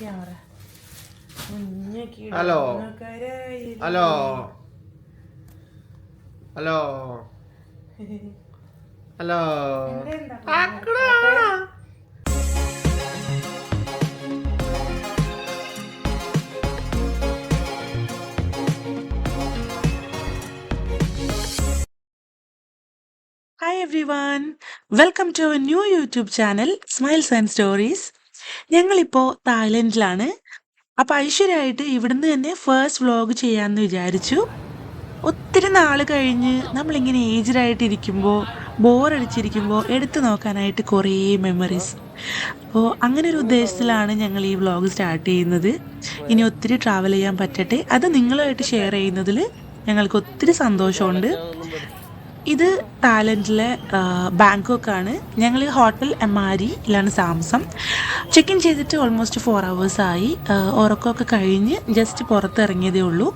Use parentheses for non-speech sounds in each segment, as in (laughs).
Hello. Hello. Hello. Hello. Hello. Hi everyone, welcome to our new YouTube channel Smiles and Stories. ഞങ്ങളിപ്പോൾ തായ്ലൻഡിലാണ് അപ്പോൾ ഐശ്വര്യമായിട്ട് ഇവിടുന്ന് തന്നെ ഫേസ്റ്റ് വ്ലോഗ് ചെയ്യാമെന്ന് വിചാരിച്ചു ഒത്തിരി നാൾ കഴിഞ്ഞ് നമ്മളിങ്ങനെ ഏജ്ഡായിട്ടിരിക്കുമ്പോൾ ബോറടിച്ചിരിക്കുമ്പോൾ എടുത്തു നോക്കാനായിട്ട് കുറേ മെമ്മറീസ് അപ്പോൾ അങ്ങനെ ഒരു ഉദ്ദേശത്തിലാണ് ഞങ്ങൾ ഈ വ്ലോഗ് സ്റ്റാർട്ട് ചെയ്യുന്നത് ഇനി ഒത്തിരി ട്രാവൽ ചെയ്യാൻ പറ്റട്ടെ അത് നിങ്ങളുമായിട്ട് ഷെയർ ചെയ്യുന്നതിൽ ഞങ്ങൾക്ക് ഒത്തിരി സന്തോഷമുണ്ട് ഇത് തായ്ലൻഡിലെ ബാങ്കോക്കാണ് ഞങ്ങൾ ഹോട്ടൽ എമാരിയിലാണ് താമസം ചെക്ക് ഇൻ ചെയ്തിട്ട് ഓൾമോസ്റ്റ് ഫോർ ആയി ഉറക്കമൊക്കെ കഴിഞ്ഞ് ജസ്റ്റ് പുറത്തിറങ്ങിയതേ ഉള്ളൂ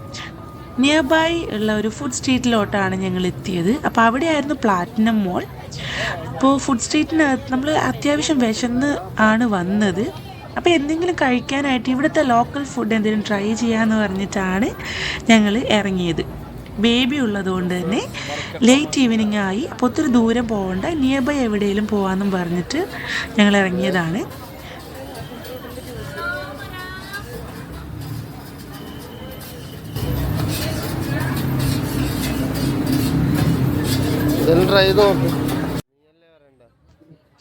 നിയർ ബൈ ഉള്ള ഒരു ഫുഡ് സ്ട്രീറ്റിലോട്ടാണ് ഞങ്ങൾ എത്തിയത് അപ്പോൾ അവിടെയായിരുന്നു പ്ലാറ്റിനം മോൾ അപ്പോൾ ഫുഡ് സ്ട്രീറ്റിനകത്ത് നമ്മൾ അത്യാവശ്യം വിശന്ന് ആണ് വന്നത് അപ്പോൾ എന്തെങ്കിലും കഴിക്കാനായിട്ട് ഇവിടുത്തെ ലോക്കൽ ഫുഡ് എന്തെങ്കിലും ട്രൈ ചെയ്യാമെന്ന് പറഞ്ഞിട്ടാണ് ഞങ്ങൾ ഇറങ്ങിയത് ബേബി ഉള്ളതുകൊണ്ട് തന്നെ ലേറ്റ് ഈവനിങ് ആയി അപ്പോൾ ഒത്തിരി ദൂരം പോകണ്ട നിയർ ബൈ എവിടെയെങ്കിലും പോകാമെന്നും പറഞ്ഞിട്ട് ഞങ്ങൾ ഇറങ്ങിയതാണ് ട്രൈ ചെയ്ത് നോക്കും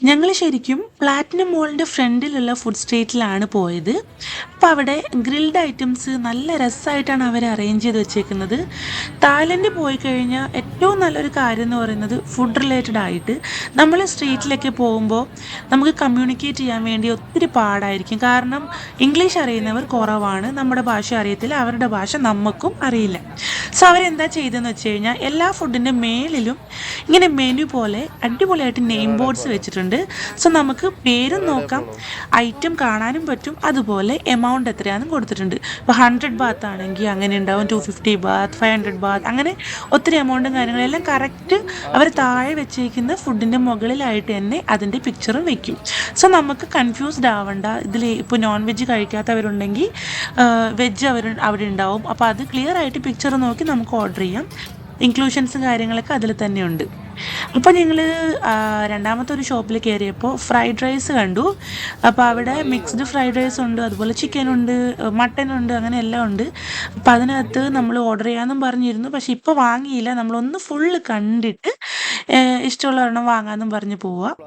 ഞങ്ങൾ ശരിക്കും പ്ലാറ്റിനം മോളിൻ്റെ ഫ്രണ്ടിലുള്ള ഫുഡ് സ്ട്രീറ്റിലാണ് പോയത് അപ്പോൾ അവിടെ ഗ്രിൽഡ് ഐറ്റംസ് നല്ല രസമായിട്ടാണ് അവർ അറേഞ്ച് ചെയ്ത് വെച്ചേക്കുന്നത് തായ്ലൻഡ് പോയി കഴിഞ്ഞാൽ ഏറ്റവും നല്ലൊരു കാര്യം എന്ന് പറയുന്നത് ഫുഡ് റിലേറ്റഡ് ആയിട്ട് നമ്മൾ സ്ട്രീറ്റിലൊക്കെ പോകുമ്പോൾ നമുക്ക് കമ്മ്യൂണിക്കേറ്റ് ചെയ്യാൻ വേണ്ടി ഒത്തിരി പാടായിരിക്കും കാരണം ഇംഗ്ലീഷ് അറിയുന്നവർ കുറവാണ് നമ്മുടെ ഭാഷ അറിയത്തില്ല അവരുടെ ഭാഷ നമുക്കും അറിയില്ല സോ അവരെന്താ ചെയ്തതെന്ന് വെച്ച് കഴിഞ്ഞാൽ എല്ലാ ഫുഡിൻ്റെ മേളിലും ഇങ്ങനെ മെനു പോലെ അടിപൊളിയായിട്ട് നെയിം ബോർഡ്സ് വെച്ചിട്ടുണ്ട് ഉണ്ട് സോ നമുക്ക് പേരും നോക്കാം ഐറ്റം കാണാനും പറ്റും അതുപോലെ എമൗണ്ട് എത്രയാണെന്നും കൊടുത്തിട്ടുണ്ട് ഇപ്പോൾ ഹൺഡ്രഡ് ബാത്ത് ആണെങ്കിൽ അങ്ങനെ ഉണ്ടാവും two fifty baht five hundred baht അങ്ങനെ ഒത്തിരി എമൗണ്ടും കാര്യങ്ങളെല്ലാം കറക്റ്റ് അവർ താഴെ വെച്ചിരിക്കുന്ന ഫുഡിൻ്റെ മുകളിലായിട്ട് തന്നെ അതിൻ്റെ പിക്ചറും വെക്കും സോ നമുക്ക് കൺഫ്യൂസ്ഡ് ആവണ്ട ഇതിൽ ഇപ്പോൾ നോൺ വെജ് കഴിക്കാത്തവരുണ്ടെങ്കിൽ വെജ് അവർ അവിടെ ഉണ്ടാവും അപ്പോൾ അത് ക്ലിയർ ആയിട്ട് പിക്ചർ നോക്കി നമുക്ക് ഓർഡർ ചെയ്യാം ഇൻക്ലൂഷൻസ് കാര്യങ്ങളൊക്കെ അതിൽ തന്നെയുണ്ട് അപ്പോൾ ഞങ്ങൾ രണ്ടാമത്തെ ഒരു ഷോപ്പിൽ കയറിയപ്പോൾ ഫ്രൈഡ് റൈസ് കണ്ടു അപ്പോൾ അവിടെ മിക്സ്ഡ് ഫ്രൈഡ് റൈസ് ഉണ്ട് അതുപോലെ ചിക്കൻ ഉണ്ട് മട്ടൻ ഉണ്ട് അങ്ങനെ എല്ലാം ഉണ്ട് അപ്പോൾ അതിനകത്ത് നമ്മൾ ഓർഡർ ചെയ്യാമെന്നും പറഞ്ഞിരുന്നു പക്ഷെ ഇപ്പോൾ വാങ്ങിയില്ല നമ്മളൊന്ന് ഫുള്ള് കണ്ടിട്ട് ഇഷ്ടമുള്ള ഒരെണ്ണം വാങ്ങാമെന്നും പറഞ്ഞ് പോവാം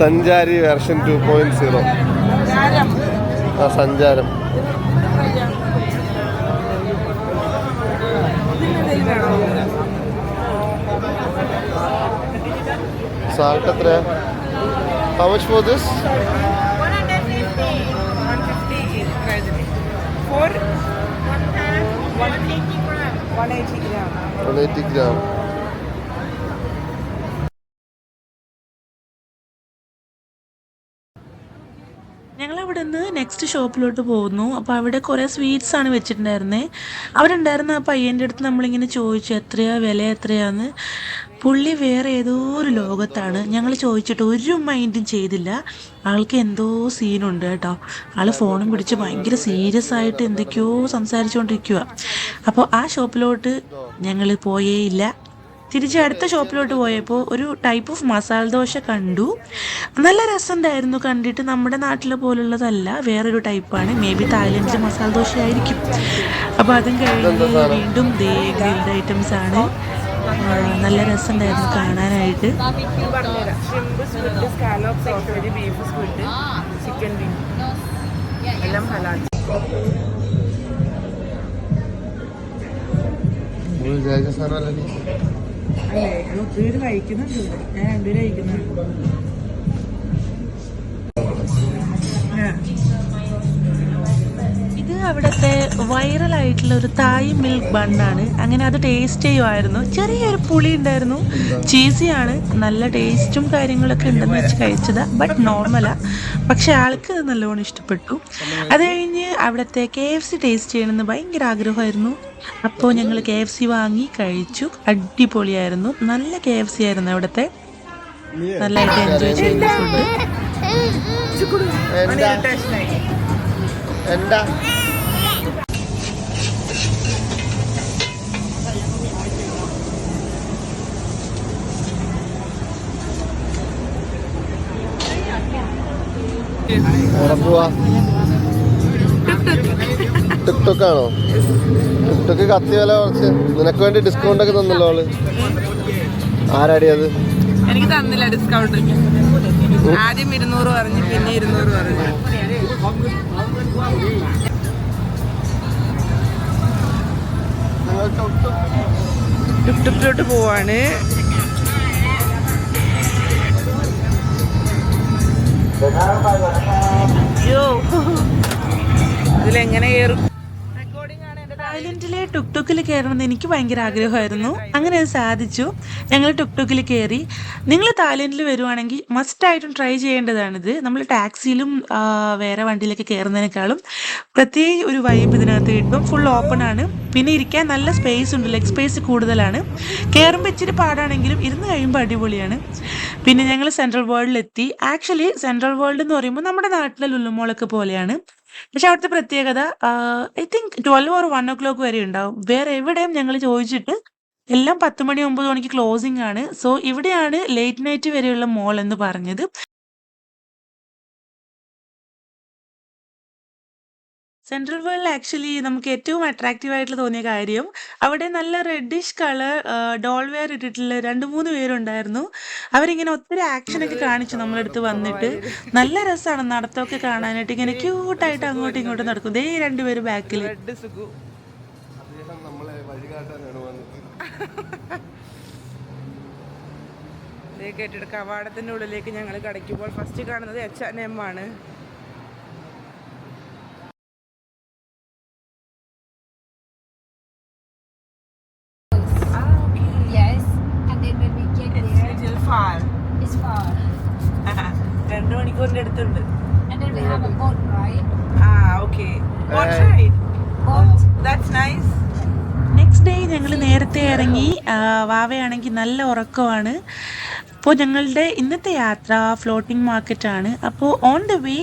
സഞ്ചാരി വേർഷൻ ടു പോയിന്റ് സീറോ ആ സഞ്ചാരം സാൾട്ട് എത്രയാ how for this gram 180 gram അവിടെ നിന്ന് നെക്സ്റ്റ് ഷോപ്പിലോട്ട് പോകുന്നു അപ്പോൾ അവിടെ കുറേ സ്വീറ്റ്സ് ആണ് വെച്ചിട്ടുണ്ടായിരുന്നത് അവരുണ്ടായിരുന്ന ഉണ്ടായിരുന്ന ആ പയ്യൻ്റെ അടുത്ത് നമ്മളിങ്ങനെ ചോദിച്ചു എത്രയാ വില എത്രയാന്ന് പുള്ളി വേറെ ഏതോ ഒരു ലോകത്താണ് ഞങ്ങൾ ചോദിച്ചിട്ട് ഒരു മൈൻഡും ചെയ്തില്ല ആൾക്ക് എന്തോ സീനുണ്ട് കേട്ടോ ആൾ ഫോണും പിടിച്ച് ഭയങ്കര സീരിയസ് ആയിട്ട് എന്തൊക്കെയോ സംസാരിച്ചുകൊണ്ടിരിക്കുക അപ്പോൾ ആ ഷോപ്പിലോട്ട് ഞങ്ങൾ പോയേയില്ല തിരിച്ച് അടുത്ത ഷോപ്പിലോട്ട് പോയപ്പോൾ ഒരു ടൈപ്പ് ഓഫ് മസാല ദോശ കണ്ടു നല്ല രസമുണ്ടായിരുന്നു കണ്ടിട്ട് നമ്മുടെ നാട്ടിലെ പോലുള്ളതല്ല വേറൊരു ടൈപ്പാണ് മേ ബി തായ്ലൻഡിലെ മസാല ദോശയായിരിക്കും അപ്പോൾ അതും കഴിഞ്ഞ് വീണ്ടും ദേ ഗ്രിൽഡ് ഐറ്റംസ് ആണ് നല്ല രസമുണ്ടായിരുന്നു കാണാനായിട്ട് എല്ലാം ഹലാൽ അല്ലേ ഒത്തിരി കഴിക്കുന്നുണ്ട് ഞാൻ രണ്ടുപേരും കഴിക്കുന്നുണ്ട് അവിടുത്തെ വൈറലായിട്ടുള്ള ഒരു തായ് മിൽക്ക് ബണ്ണാണ് അങ്ങനെ അത് ടേസ്റ്റ് ചെയ്യുമായിരുന്നു ചെറിയൊരു പുളി ഉണ്ടായിരുന്നു ചീസിയാണ് നല്ല ടേസ്റ്റും കാര്യങ്ങളൊക്കെ ഉണ്ടെന്ന് വെച്ച് കഴിച്ചതാ ബട്ട് നോർമലാ പക്ഷെ ആൾക്ക് അത് നല്ലോണം ഇഷ്ടപ്പെട്ടു അത് കഴിഞ്ഞ് അവിടുത്തെ കെ എഫ് സി ടേസ്റ്റ് ചെയ്യണമെന്ന് ഭയങ്കര ആഗ്രഹമായിരുന്നു അപ്പോൾ ഞങ്ങൾ കെ എഫ് സി വാങ്ങി കഴിച്ചു അടിപൊളിയായിരുന്നു നല്ല കെ എഫ് സി ആയിരുന്നു അവിടുത്തെ നല്ലതായിട്ട് എൻജോയ് ചെയ്യുന്ന എന്താ എവിടെ പോവാ ടിക് ടോക്ക് ആണോ ടിക് ടോക്ക് കത്തി വില കുറച്ച് നിനക്ക് വേണ്ടി ഡിസ്കൗണ്ട് ഒക്കെ തന്നല്ലോ അവള് ആരാടി അത് എനിക്ക് തന്നില്ല ഡിസ്കൗണ്ട് ആദ്യം ഇരുന്നൂറ് പറഞ്ഞു പിന്നെ ഇരുന്നൂറ് പറഞ്ഞു ടുപ് ടുപ്പിലോട്ട് പോവാണ് അയ്യോ ടുക്ടുക്കിൽ കയറും കയറണമെന്ന് എനിക്ക് ഭയങ്കര ആഗ്രഹമായിരുന്നു അങ്ങനെ അത് സാധിച്ചു ഞങ്ങൾ ടുക്ടുക്കിൽ കയറി നിങ്ങൾ തായ്ലൻഡിൽ വരുവാണെങ്കിൽ മസ്റ്റായിട്ടും ട്രൈ ചെയ്യേണ്ടതാണിത് നമ്മൾ ടാക്സിയിലും വേറെ വണ്ടിയിലൊക്കെ കയറുന്നതിനേക്കാളും പ്രത്യേക ഒരു വൈബ് ഇതിനകത്ത് കിട്ടും ഫുൾ ഓപ്പൺ ആണ് പിന്നെ ഇരിക്കാൻ നല്ല സ്പേസ് ഉണ്ട് ലെഗ് സ്പേസ് കൂടുതലാണ് കയറുമ്പോൾ ഇച്ചിരി പാടാണെങ്കിലും ഇരുന്ന് കഴിയുമ്പോൾ അടിപൊളിയാണ് പിന്നെ ഞങ്ങൾ സെൻട്രൽ വേൾഡിലെത്തി ആക്ച്വലി സെൻട്രൽ വേൾഡ് എന്ന് പറയുമ്പോൾ നമ്മുടെ നാട്ടിലെ ലുല്ലുമോളൊക്കെ പോലെയാണ് പക്ഷെ അവിടുത്തെ പ്രത്യേകത I think twelve or one o'clock വരെ ഉണ്ടാവും വേറെ എവിടെയും ഞങ്ങൾ ചോദിച്ചിട്ട് എല്ലാം പത്ത് മണി ഒമ്പത് മണിക്ക് ക്ലോസിംഗ് ആണ് സോ ഇവിടെയാണ് ലേറ്റ് നൈറ്റ് വരെയുള്ള മോൾ എന്ന് പറഞ്ഞത് സെൻട്രൽ വേൾഡിൽ ആക്ച്വലി നമുക്ക് ഏറ്റവും അട്രാക്റ്റീവ് ആയിട്ട് തോന്നിയ കാര്യം അവിടെ നല്ല റെഡിഷ് കളർ ഡോൾ വെയർ ഇട്ടിട്ടുള്ള രണ്ട് മൂന്ന് പേരുണ്ടായിരുന്നു അവരിങ്ങനെ ഒത്തിരി ആക്ഷനൊക്കെ കാണിച്ചു നമ്മളടുത്ത് വന്നിട്ട് നല്ല രസമാണ് നടത്തമൊക്കെ കാണാനായിട്ട് ഇങ്ങനെ ക്യൂട്ടായിട്ട് അങ്ങോട്ടും ഇങ്ങോട്ടും നടക്കും ദേ രണ്ടുപേര് ബാക്കിൽ കേട്ടിട്ട് കവാടത്തിൻ്റെ ഉള്ളിലേക്ക് ഞങ്ങൾ കടയ്ക്കുമ്പോൾ ഫസ്റ്റ് കാണുന്നത് എച്ച് എൻ എം ആണ് വാവയാണെങ്കിൽ നല്ല ഉറക്കമാണ് അപ്പോൾ ഞങ്ങളുടെ ഇന്നത്തെ യാത്ര ഫ്ലോട്ടിംഗ് മാർക്കറ്റാണ് അപ്പോൾ on the way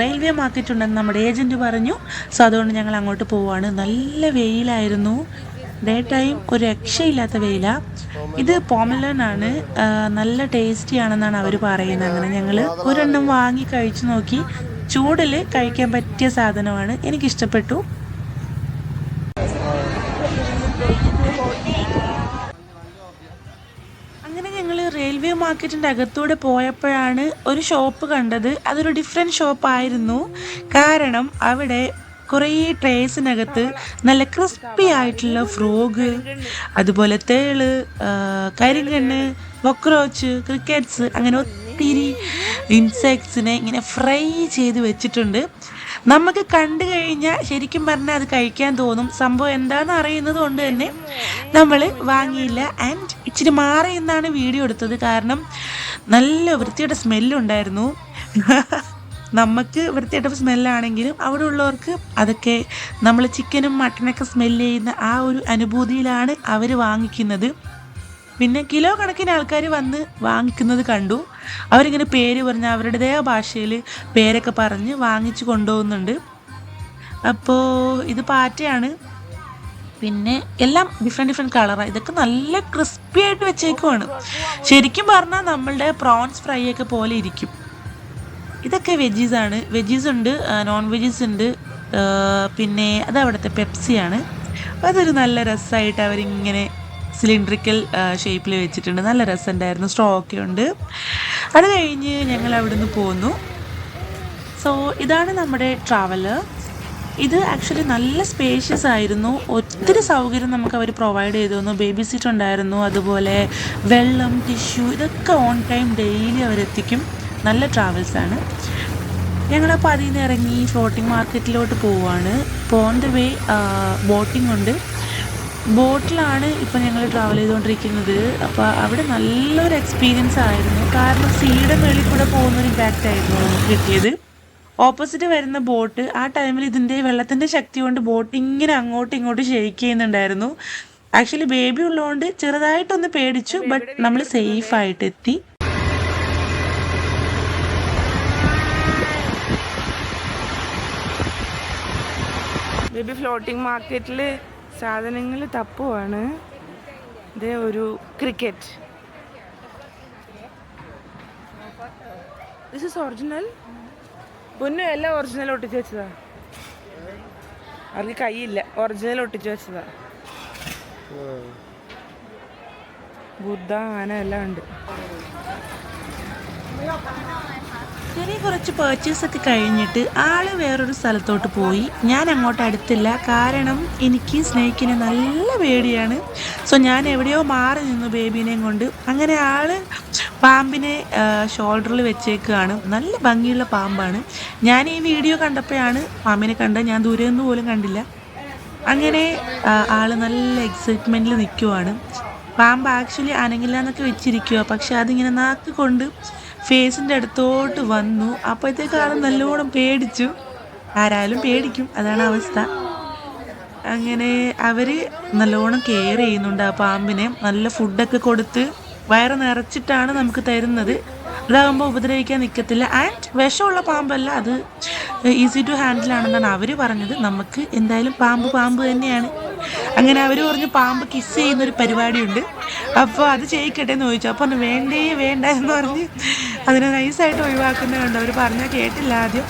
railway market ഉണ്ടെന്ന് നമ്മുടെ ഏജൻറ്റ് പറഞ്ഞു സോ അതുകൊണ്ട് ഞങ്ങൾ അങ്ങോട്ട് പോവുകയാണ് നല്ല വെയിലായിരുന്നു ഡേ ടൈം ഒരു രക്ഷയില്ലാത്ത വെയില ഇത് പോമലനാണ് നല്ല ടേസ്റ്റി ആണെന്നാണ് അവർ പറയുന്നത് അങ്ങനെ ഞങ്ങൾ ഒരെണ്ണം വാങ്ങി കഴിച്ചു നോക്കി ചൂടിൽ കഴിക്കാൻ പറ്റിയ സാധനമാണ് എനിക്കിഷ്ടപ്പെട്ടു റെയിൽവേ മാർക്കറ്റിൻ്റെ അകത്തൂടെ പോയപ്പോഴാണ് ഒരു ഷോപ്പ് കണ്ടത് അതൊരു ഡിഫറെൻറ്റ് ഷോപ്പായിരുന്നു കാരണം അവിടെ കുറേ ട്രേസിനകത്ത് നല്ല ക്രിസ്പി ആയിട്ടുള്ള ഫ്രോഗ് അതുപോലെ തേള് കരിങ്കണ്ണ് കൊക്രോച്ച് ക്രിക്കറ്റ്സ് അങ്ങനെ ഒത്തിരി ഇൻസെക്ട്സിനെ ഇങ്ങനെ ഫ്രൈ ചെയ്ത് വെച്ചിട്ടുണ്ട് നമുക്ക് കണ്ടു കഴിഞ്ഞാൽ ശരിക്കും പറഞ്ഞാൽ അത് കഴിക്കാൻ തോന്നും സംഭവം എന്താണെന്ന് അറിയുന്നത് കൊണ്ട് തന്നെ നമ്മൾ വാങ്ങിയില്ല ആൻഡ് ഇച്ചിരി മാറി എന്നാണ് വീഡിയോ എടുത്തത് കാരണം നല്ല വൃത്തിയുടെ സ്മെല്ലുണ്ടായിരുന്നു (laughs) നമുക്ക് വൃത്തിയുടെ സ്മെല്ലാണെങ്കിലും അവിടെ ഉള്ളവർക്ക് അതൊക്കെ നമ്മൾ ചിക്കനും മട്ടനൊക്കെ സ്മെല്ല് ചെയ്യുന്ന ആ ഒരു അനുഭൂതിയിലാണ് അവർ വാങ്ങിക്കുന്നത് പിന്നെ കിലോ കണക്കിന് ആൾക്കാർ വന്ന് വാങ്ങിക്കുന്നത് കണ്ടു അവരിങ്ങനെ പേര് പറഞ്ഞ് അവരുടേതായ ഭാഷയിൽ പേരൊക്കെ പറഞ്ഞ് വാങ്ങിച്ചു കൊണ്ടുപോകുന്നുണ്ട് അപ്പോൾ ഇത് പാറ്റയാണ് പിന്നെ എല്ലാം ഡിഫറെൻറ്റ് ഡിഫറെൻറ്റ് കളറാണ് ഇതൊക്കെ നല്ല ക്രിസ്പി ആയിട്ട് വെച്ചേക്കുവാണ് ശരിക്കും പറഞ്ഞാൽ നമ്മളുടെ പ്രോൺസ് ഫ്രൈ ഒക്കെ പോലെ ഇരിക്കും ഇതൊക്കെ വെജീസാണ് വെജീസ് ഉണ്ട് നോൺ വെജീസ് ഉണ്ട് പിന്നെ അത് അവിടുത്തെ പെപ്സിയാണ് അതൊരു നല്ല രസമായിട്ട് അവരിങ്ങനെ സിലിണ്ടറിക്കൽ ഷേപ്പിൽ വെച്ചിട്ടുണ്ട് നല്ല രസമുണ്ടായിരുന്നു സ്ട്രോ ഒക്കെ ഉണ്ട് അത് കഴിഞ്ഞ് ഞങ്ങൾ അവിടുന്ന് പോന്നു സോ ഇതാണ് നമ്മുടെ ട്രാവലർ ഇത് ആക്ച്വലി നല്ല സ്പേഷ്യസ് ആയിരുന്നു ഒത്തിരി സൗകര്യം നമുക്ക് അവർ പ്രൊവൈഡ് ചെയ്തു തന്നു ബേബി സീറ്റ് ഉണ്ടായിരുന്നു അതുപോലെ വെള്ളം ടിഷ്യൂ ഇതൊക്കെ ഓൺ ടൈം ഡെയിലി അവരെത്തിക്കും നല്ല ട്രാവൽസ് ആണ് ഞങ്ങളപ്പോൾ അതിൽ നിന്ന് ഇറങ്ങി ഫ്ലോട്ടിംഗ് മാർക്കറ്റിലോട്ട് പോവുകയാണ് പോൺ ദ വേ ബോട്ടിംഗ് ഉണ്ട് ബോട്ടിലാണ് ഇപ്പം ഞങ്ങൾ ട്രാവൽ ചെയ്തുകൊണ്ടിരിക്കുന്നത് അപ്പോൾ അവിടെ നല്ലൊരു എക്സ്പീരിയൻസ് ആയിരുന്നു കാരണം സീയുടെ മേളിൽ കൂടെ പോകുന്ന ഒരു ഇമ്പാക്റ്റ് ആയിരുന്നു നമുക്ക് കിട്ടിയത് ഓപ്പോസിറ്റ് വരുന്ന ബോട്ട് ആ ടൈമിൽ ഇതിൻ്റെ വെള്ളത്തിൻ്റെ ശക്തി കൊണ്ട് ബോട്ട് ഇങ്ങനെ അങ്ങോട്ടും ഇങ്ങോട്ടും ഷെയ്ക്ക് ചെയ്യുന്നുണ്ടായിരുന്നു ആക്ച്വലി ബേബി ഉള്ളതുകൊണ്ട് ചെറുതായിട്ടൊന്ന് പേടിച്ചു ബട്ട് നമ്മൾ സേഫ് ആയിട്ട് എത്തി ബേബി ഫ്ലോട്ടിംഗ് മാർക്കറ്റിൽ സാധനങ്ങൾ തപ്പുവാണ് ഇത് ഒരു ക്രിക്കറ്റ് ദിസ് ഇസ് ഒറിജിനൽ പൊന്നു എല്ലാം ഒറിജിനൽ ഒട്ടിച്ച് വെച്ചതാ അവർക്ക് കൈയില്ല ഒറിജിനൽ ഒട്ടിച്ച് വെച്ചതാ ബുദ്ധ ആന എല്ലാം ഉണ്ട് ഇനി കുറച്ച് പേർച്ചേസ് ഒക്കെ കഴിഞ്ഞിട്ട് ആള് വേറൊരു സ്ഥലത്തോട്ട് പോയി ഞാൻ അങ്ങോട്ട് അടുത്തില്ല കാരണം എനിക്ക് സ്നേഹിക്കിനെ നല്ല പേടിയാണ് സോ ഞാൻ എവിടെയോ മാറി നിന്നു ബേബീനെയും കൊണ്ട് അങ്ങനെ ആള് പാമ്പിനെ ഷോൾഡറിൽ വെച്ചേക്കുകയാണ് നല്ല ഭംഗിയുള്ള പാമ്പാണ് ഞാൻ ഈ വീഡിയോ കണ്ടപ്പോഴാണ് പാമ്പിനെ കണ്ടത് ഞാൻ ദൂരെ നിന്ന് പോലും കണ്ടില്ല അങ്ങനെ ആള് നല്ല എക്സൈറ്റ്മെൻറ്റിൽ നിൽക്കുവാണ് പാമ്പ് ആക്ച്വലി അനങ്ങില്ല എന്നൊക്കെ വെച്ചിരിക്കുക പക്ഷെ അതിങ്ങനെ നാക്ക് കൊണ്ട് ഫേസിൻ്റെ അടുത്തോട്ട് വന്നു അപ്പോഴത്തേക്കാണ് നല്ലോണം പേടിച്ചു ആരായാലും പേടിക്കും അതാണ് അവസ്ഥ അങ്ങനെ അവർ നല്ലോണം കെയർ ചെയ്യുന്നുണ്ട് ആ പാമ്പിനെ നല്ല ഫുഡൊക്കെ കൊടുത്ത് വയറ് നിറച്ചിട്ടാണ് നമുക്ക് തരുന്നത് അതാകുമ്പോൾ ഉപദ്രവിക്കാൻ നിൽക്കത്തില്ല ആൻഡ് വിഷമുള്ള പാമ്പല്ല അത് ഈസി ടു ഹാൻഡിൽ ആണെന്നാണ് അവർ പറഞ്ഞത് നമുക്ക് എന്തായാലും പാമ്പ് പാമ്പ് തന്നെയാണ് അങ്ങനെ അവർ പറഞ്ഞു പാമ്പ് കിസ് ചെയ്യുന്നൊരു പരിപാടിയുണ്ട് അപ്പൊ അത് ചെയ്യിക്കട്ടെ എന്ന് ചോദിച്ചു അപ്പൊ വേണ്ടേ വേണ്ട എന്ന് പറഞ്ഞ് അതിനെ നൈസായിട്ട് ഒഴിവാക്കുന്നവരുണ്ട് കണ്ടു അവർ പറഞ്ഞാൽ കേട്ടില്ല ആദ്യം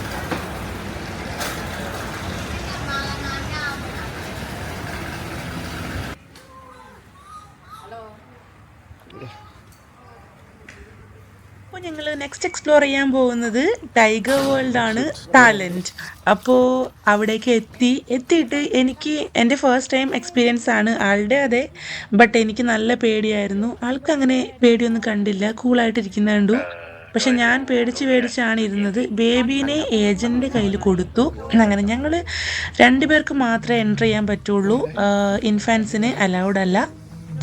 അപ്പോൾ ഞങ്ങൾ നെക്സ്റ്റ് എക്സ്പ്ലോർ ചെയ്യാൻ പോകുന്നത് ടൈഗർ വേൾഡ് ആണ് ടാലൻറ്റ് അപ്പോൾ അവിടേക്ക് എത്തി എത്തിയിട്ട് എനിക്ക് എൻ്റെ ഫസ്റ്റ് ടൈം എക്സ്പീരിയൻസ് ആണ് ആളുടെ അതെ ബട്ട് എനിക്ക് നല്ല പേടിയായിരുന്നു ആൾക്ക് അങ്ങനെ പേടിയൊന്നും കണ്ടില്ല കൂളായിട്ടിരിക്കുന്ന കണ്ടു പക്ഷെ ഞാൻ പേടിച്ച് പേടിച്ചാണ് ഇരുന്നത് ബേബീനെ ഏജൻറ്റിൻ്റെ കയ്യിൽ കൊടുത്തു അങ്ങനെ ഞങ്ങൾ രണ്ടുപേർക്ക് മാത്രമേ എൻ്റർ ചെയ്യാൻ പറ്റുള്ളൂ ഇൻഫാൻസിന് അലൗഡ് അല്ല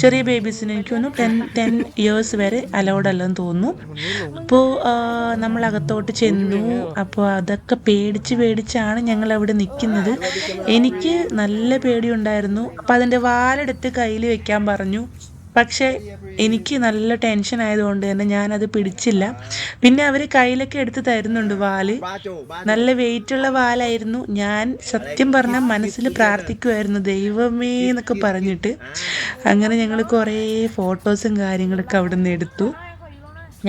ചെറിയ ബേബീസിന് എനിക്കൊന്ന് ടെൻ ടെൻ ഇയേഴ്സ് വരെ അലൗഡ് അല്ലെന്ന് തോന്നുന്നു അപ്പോൾ നമ്മൾ അകത്തോട്ട് ചെന്നു അപ്പോൾ അതൊക്കെ പേടിച്ച് പേടിച്ചാണ് ഞങ്ങൾ അവിടെ നിൽക്കുന്നത് എനിക്ക് നല്ല പേടിയുണ്ടായിരുന്നു അപ്പോൾ അതിൻ്റെ വാലെടുത്ത് കയ്യിൽ വെക്കാൻ പറഞ്ഞു പക്ഷേ എനിക്ക് നല്ല ടെൻഷൻ ആയതുകൊണ്ട് തന്നെ ഞാനത് പിടിച്ചില്ല പിന്നെ അവർ കയ്യിലൊക്കെ എടുത്ത് തരുന്നുണ്ട് വാല് നല്ല വെയിറ്റ് ഉള്ള വാലായിരുന്നു ഞാൻ സത്യം പറഞ്ഞാൽ മനസ്സിൽ പ്രാർത്ഥിക്കുമായിരുന്നു ദൈവമേ എന്നൊക്കെ പറഞ്ഞിട്ട് അങ്ങനെ ഞങ്ങൾ കുറേ ഫോട്ടോസും കാര്യങ്ങളൊക്കെ അവിടെ നിന്ന് എടുത്തു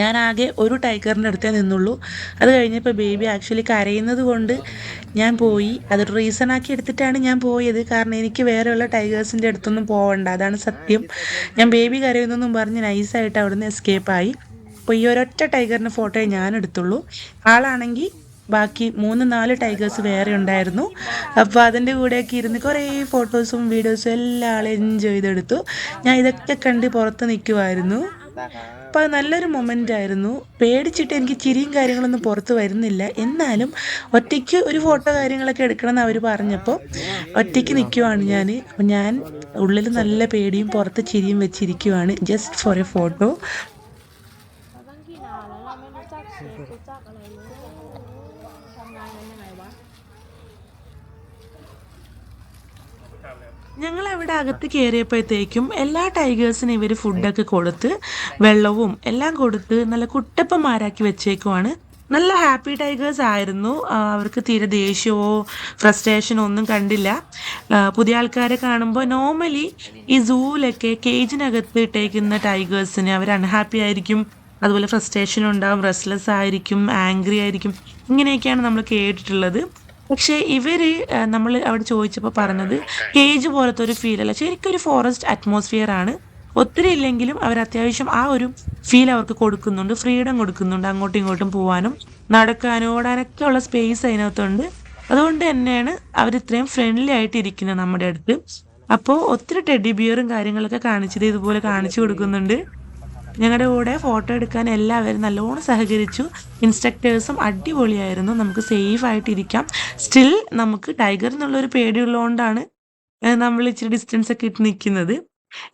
ഞാൻ ആകെ ഒരു ടൈഗറിൻ്റെ അടുത്തേ നിന്നുള്ളൂ അത് കഴിഞ്ഞപ്പോൾ ബേബി ആക്ച്വലി കരയുന്നത് കൊണ്ട് ഞാൻ പോയി അതൊരു റീസൺ ആക്കി എടുത്തിട്ടാണ് ഞാൻ പോയത് കാരണം എനിക്ക് വേറെയുള്ള ടൈഗേഴ്സിൻ്റെ അടുത്തൊന്നും പോകണ്ട അതാണ് സത്യം ഞാൻ ബേബി കരയുന്നെന്നും പറഞ്ഞ് നൈസായിട്ട് അവിടുന്ന് എസ്കേപ്പായി അപ്പോൾ ഈ ഒരൊറ്റ ടൈഗറിൻ്റെ ഫോട്ടോയെ ഞാൻ എടുത്തുള്ളൂ ആളാണെങ്കിൽ ബാക്കി മൂന്ന് നാല് ടൈഗേഴ്സ് വേറെ ഉണ്ടായിരുന്നു അപ്പോൾ അതിൻ്റെ കൂടെയൊക്കെ ഇരുന്ന് കുറേ ഫോട്ടോസും വീഡിയോസും എല്ലാം ആൾ എൻജോയ് ചെയ്തെടുത്തു ഞാൻ ഇതൊക്കെ കണ്ട് പുറത്ത് നിൽക്കുമായിരുന്നു അപ്പൊ നല്ലൊരു മൊമെന്റ് ആയിരുന്നു പേടിച്ചിട്ട് എനിക്ക് ചിരിയും കാര്യങ്ങളൊന്നും പുറത്ത് വരുന്നില്ല എന്നാലും ഒറ്റയ്ക്ക് ഒരു ഫോട്ടോ കാര്യങ്ങളൊക്കെ എന്ന് അവർ പറഞ്ഞപ്പോൾ ഒറ്റയ്ക്ക് നിൽക്കുവാണ് ഞാൻ അപ്പോൾ ഞാൻ ഉള്ളിൽ നല്ല പേടിയും പുറത്ത് ചിരിയും വെച്ചിരിക്കുവാണ് ജസ്റ്റ് ഫോർ എ ഫോട്ടോ ഞങ്ങൾ അവിടെ അകത്ത് കയറിയപ്പോഴത്തേക്കും എല്ലാ ടൈഗേഴ്സിനും ഇവർ ഫുഡൊക്കെ കൊടുത്ത് വെള്ളവും എല്ലാം കൊടുത്ത് നല്ല കുട്ടപ്പന്മാരാക്കി വെച്ചേക്കുവാണ് നല്ല ഹാപ്പി ടൈഗേഴ്സ് ആയിരുന്നു അവർക്ക് തീരെ ദേഷ്യമോ ഫ്രസ്ട്രേഷനോ ഒന്നും കണ്ടില്ല പുതിയ ആൾക്കാരെ കാണുമ്പോൾ നോർമലി ഈ സൂവിലൊക്കെ കേജിനകത്ത് ഇട്ടേക്കുന്ന ടൈഗേഴ്സിന് അവർ അൺഹാപ്പി ആയിരിക്കും അതുപോലെ ഫ്രസ്ട്രേഷൻ ഉണ്ടാവും റെസ്റ്റ്ലെസ് ആയിരിക്കും ആംഗ്രി ആയിരിക്കും ഇങ്ങനെയൊക്കെയാണ് നമ്മൾ കേട്ടിട്ടുള്ളത് പക്ഷേ ഇവർ നമ്മൾ അവിടെ ചോദിച്ചപ്പോൾ പറഞ്ഞത് കേജ് പോലത്തെ ഒരു ഫീൽ അല്ല ശരിക്കും ഒരു ഫോറസ്റ്റ് അറ്റ്മോസ്ഫിയർ ആണ് ഒത്തിരി ഇല്ലെങ്കിലും അവർ അത്യാവശ്യം ആ ഒരു ഫീൽ അവർക്ക് കൊടുക്കുന്നുണ്ട് ഫ്രീഡം കൊടുക്കുന്നുണ്ട് അങ്ങോട്ടും ഇങ്ങോട്ടും പോകാനും നടക്കാനും ഓടാനൊക്കെ ഉള്ള സ്പേസ് അതിനകത്തുണ്ട് അതുകൊണ്ട് തന്നെയാണ് അവർ ഇത്രയും ഫ്രണ്ട്ലി ആയിട്ട് ഇരിക്കുന്നത് നമ്മുടെ അടുത്ത് അപ്പോൾ ഒത്തിരി ടെഡി ബിയറും കാര്യങ്ങളൊക്കെ കാണിച്ചത് ഇതുപോലെ കാണിച്ചു കൊടുക്കുന്നുണ്ട് ഞങ്ങളുടെ കൂടെ ഫോട്ടോ എടുക്കാൻ എല്ലാവരും നല്ലോണം സഹകരിച്ചു ഇൻസ്ട്രക്ടേഴ്സും അടിപൊളിയായിരുന്നു നമുക്ക് സേഫ് ആയിട്ട് ഇരിക്കാം സ്റ്റിൽ നമുക്ക് ടൈഗർ എന്നുള്ളൊരു പേടിയുള്ളതുകൊണ്ടാണ് നമ്മൾ ഇച്ചിരി ഡിസ്റ്റൻസ് ഒക്കെ ഇട്ട് നിൽക്കുന്നത്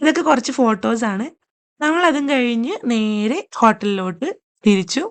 ഇതൊക്കെ കുറച്ച് ഫോട്ടോസാണ് നമ്മൾ അതും കഴിഞ്ഞ് നേരെ ഹോട്ടലിലോട്ട് തിരിച്ചു